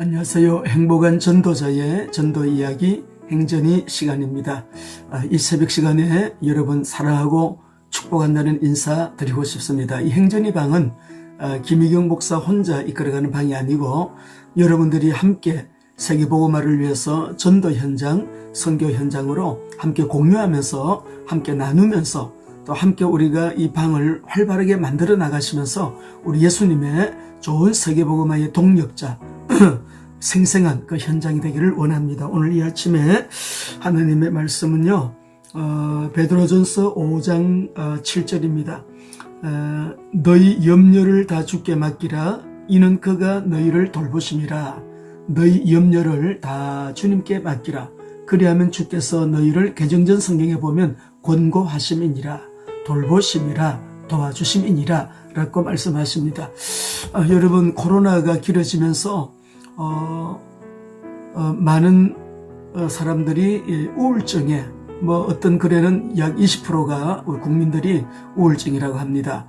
안녕하세요. 행복한 전도자의 전도 이야기 행전이 시간입니다. 아, 이 새벽 시간에 여러분 사랑하고 축복한다는 인사 드리고 싶습니다. 이 행전이 방은 아, 김희경 목사 혼자 이끌어가는 방이 아니고 여러분들이 함께 세계보고마를 위해서 전도 현장, 선교 현장으로 함께 공유하면서 함께 나누면서 또 함께 우리가 이 방을 활발하게 만들어 나가시면서 우리 예수님의 좋은 세계보고마의 동력자 생생한 그 현장이 되기를 원합니다. 오늘 이 아침에 하나님의 말씀은요, 어, 베드로전서 5장 어, 7절입니다. 어, 너희 염려를 다 주께 맡기라. 이는 그가 너희를 돌보심이라. 너희 염려를 다 주님께 맡기라. 그리하면 주께서 너희를 개정전 성경에 보면 권고하심이니라. 돌보심이라. 도와주심이니라. 라고 말씀하십니다. 아, 여러분, 코로나가 길어지면서 어, 어, 많은 어, 사람들이 이 우울증에 뭐 어떤 글에는 약 20%가 우리 국민들이 우울증이라고 합니다.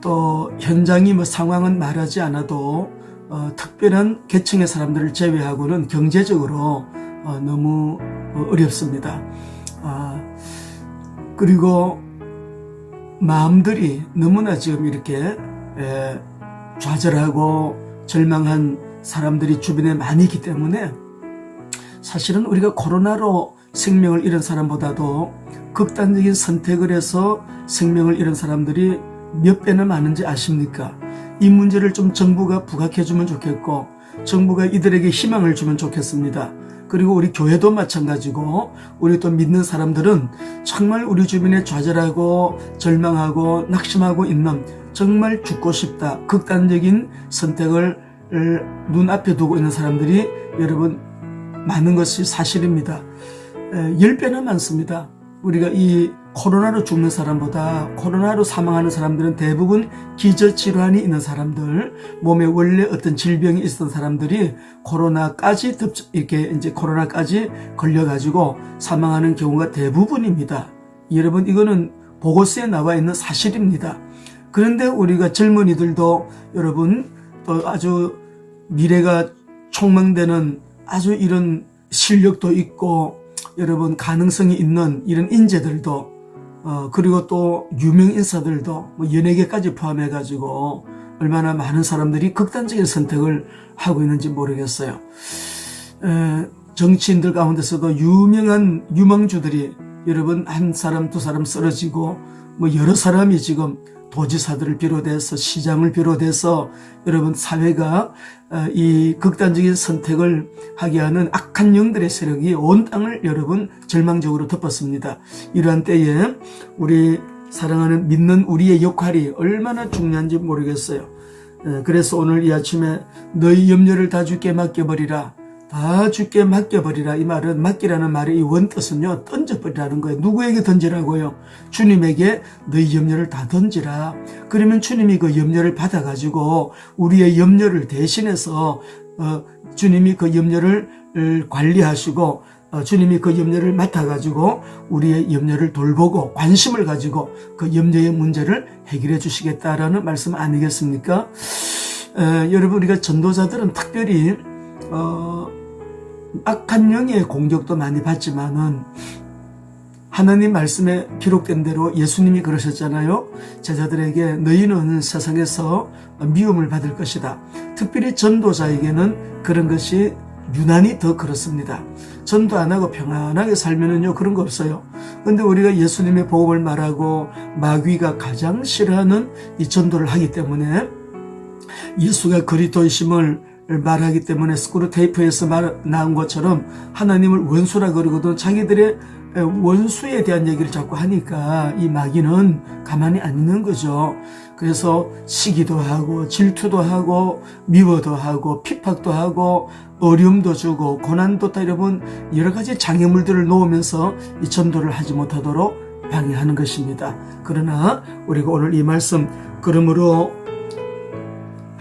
또 현장이 뭐 상황은 말하지 않아도 어, 특별한 계층의 사람들을 제외하고는 경제적으로 어, 너무 어, 어렵습니다. 아, 그리고 마음들이 너무나 지금 이렇게 에, 좌절하고 절망한 사람들이 주변에 많이 있기 때문에 사실은 우리가 코로나로 생명을 잃은 사람보다도 극단적인 선택을 해서 생명을 잃은 사람들이 몇 배나 많은지 아십니까? 이 문제를 좀 정부가 부각해 주면 좋겠고 정부가 이들에게 희망을 주면 좋겠습니다. 그리고 우리 교회도 마찬가지고 우리 또 믿는 사람들은 정말 우리 주변에 좌절하고 절망하고 낙심하고 있는 정말 죽고 싶다 극단적인 선택을 눈앞에 두고 있는 사람들이 여러분 많은 것이 사실입니다. 10배나 많습니다. 우리가 이 코로나로 죽는 사람보다 코로나로 사망하는 사람들은 대부분 기저질환이 있는 사람들, 몸에 원래 어떤 질병이 있었던 사람들이 코로나까지 이렇게 이제 코로나까지 걸려가지고 사망하는 경우가 대부분입니다. 여러분 이거는 보고서에 나와 있는 사실입니다. 그런데 우리가 젊은이들도 여러분 또 아주 미래가 촉망되는 아주 이런 실력도 있고 여러분 가능성이 있는 이런 인재들도 어 그리고 또 유명 인사들도 뭐 연예계까지 포함해 가지고 얼마나 많은 사람들이 극단적인 선택을 하고 있는지 모르겠어요. 에, 정치인들 가운데서도 유명한 유망주들이 여러분 한 사람 두 사람 쓰러지고 뭐 여러 사람이 지금 도지사들을 비롯해서 시장을 비롯해서 여러분 사회가 어, 이 극단적인 선택을 하게 하는 악한 영들의 세력이 온 땅을 여러분 절망적으로 덮었습니다. 이러한 때에 우리 사랑하는 믿는 우리의 역할이 얼마나 중요한지 모르겠어요. 그래서 오늘 이 아침에 너희 염려를 다 주께 맡겨버리라. 다 주께 맡겨버리라. 이 말은 맡기라는 말의 이 원뜻은요, 던져버리라는 거예요. 누구에게 던지라고요? 주님에게 너희 염려를 다 던지라. 그러면 주님이 그 염려를 받아가지고 우리의 염려를 대신해서, 어, 주님이 그 염려를 관리하시고, 어, 주님이 그 염려를 맡아가지고 우리의 염려를 돌보고 관심을 가지고 그 염려의 문제를 해결해 주시겠다라는 말씀 아니겠습니까? 에, 여러분, 우리가 전도자들은 특별히 어, 악한 영의 공격도 많이 받지만은 하나님 말씀에 기록된 대로 예수님이 그러셨잖아요. 제자들에게 너희는 세상에서 미움을 받을 것이다. 특별히 전도자에게는 그런 것이 유난히 더 그렇습니다. 전도 안 하고 평안하게 살면은요 그런 거 없어요. 근데 우리가 예수님의 복음을 말하고 마귀가 가장 싫어하는 이 전도를 하기 때문에 예수가 그리스도이심을 말하기 때문에 스크루 테이프에서 말, 나온 것처럼 하나님을 원수라 그러거든 자기들의 원수에 대한 얘기를 자꾸 하니까 이 마귀는 가만히 안 있는 거죠. 그래서 시기도 하고 질투도 하고 미워도 하고 핍박도 하고 어려움도 주고 고난도 다 여러분 여러 가지 장애물들을 놓으면서 이 전도를 하지 못하도록 방해하는 것입니다. 그러나 우리가 오늘 이 말씀 그러므로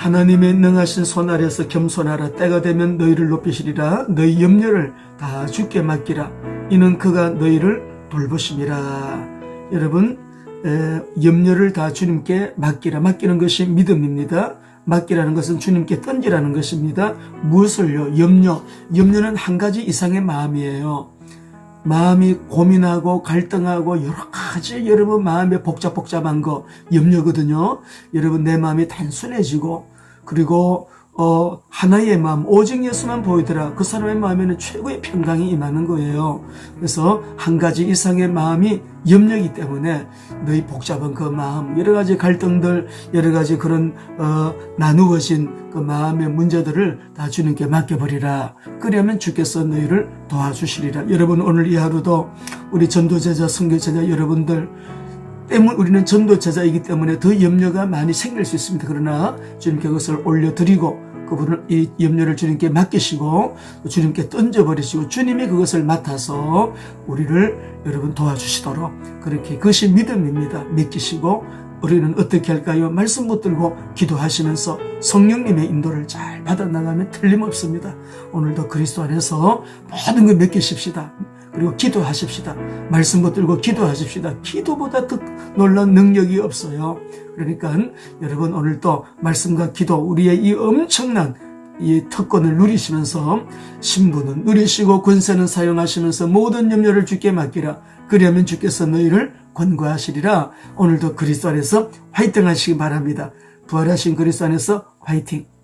하나님의 능하신 손 아래서 겸손하라 때가 되면 너희를 높이시리라 너희 염려를 다 주께 맡기라 이는 그가 너희를 돌보심이라 여러분 에, 염려를 다 주님께 맡기라 맡기는 것이 믿음입니다 맡기라는 것은 주님께 던지라는 것입니다. 무엇을요? 염려. 염려는 한 가지 이상의 마음이에요. 마음이 고민하고 갈등하고 여러 가지 여러분 마음에 복잡복잡한 거 염려거든요. 여러분 내 마음이 단순해지고 그리고 어 하나의 마음 오직 예수만 보이더라 그 사람의 마음에는 최고의 평강이 임하는 거예요. 그래서 한 가지 이상의 마음이 염려이기 때문에 너희 복잡한 그 마음 여러 가지 갈등들 여러 가지 그런 어 나누어진 그 마음의 문제들을 다 주님께 맡겨버리라. 그러면 주께서 너희를 도와주시리라. 여러분 오늘 이 하루도 우리 전도제자 선교제자 여러분들 때문 우리는 전도 제자이기 때문에 더 염려가 많이 생길 수 있습니다. 그러나 주님께 그것을 올려드리고 그분을 이 염려를 주님께 맡기시고 또 주님께 던져버리시고 주님이 그것을 맡아서 우리를 여러분 도와주시도록 그렇게 그것이 믿음입니다. 맡기시고 우리는 어떻게 할까요? 말씀 붙들고 기도하시면서 성령님의 인도를 잘 받아 나가면 틀림없습니다. 오늘도 그리스도 안에서 모든 걸 맡기십시다. 그리고 기도하십시다. 말씀 붙들고 기도하십시다. 기도보다 더 놀란 능력이 없어요. 그러니까 여러분 오늘도 말씀과 기도 우리의 이 엄청난 이 특권을 누리시면서 신부는 누리시고 권세는 사용하시면서 모든 염려를 주께 맡기라. 그리하면 주께서 너희를 권고하시리라. 오늘도 그리스도 안에서 화이팅 하시기 바랍니다. 부활하신 그리스도 안에서 화이팅!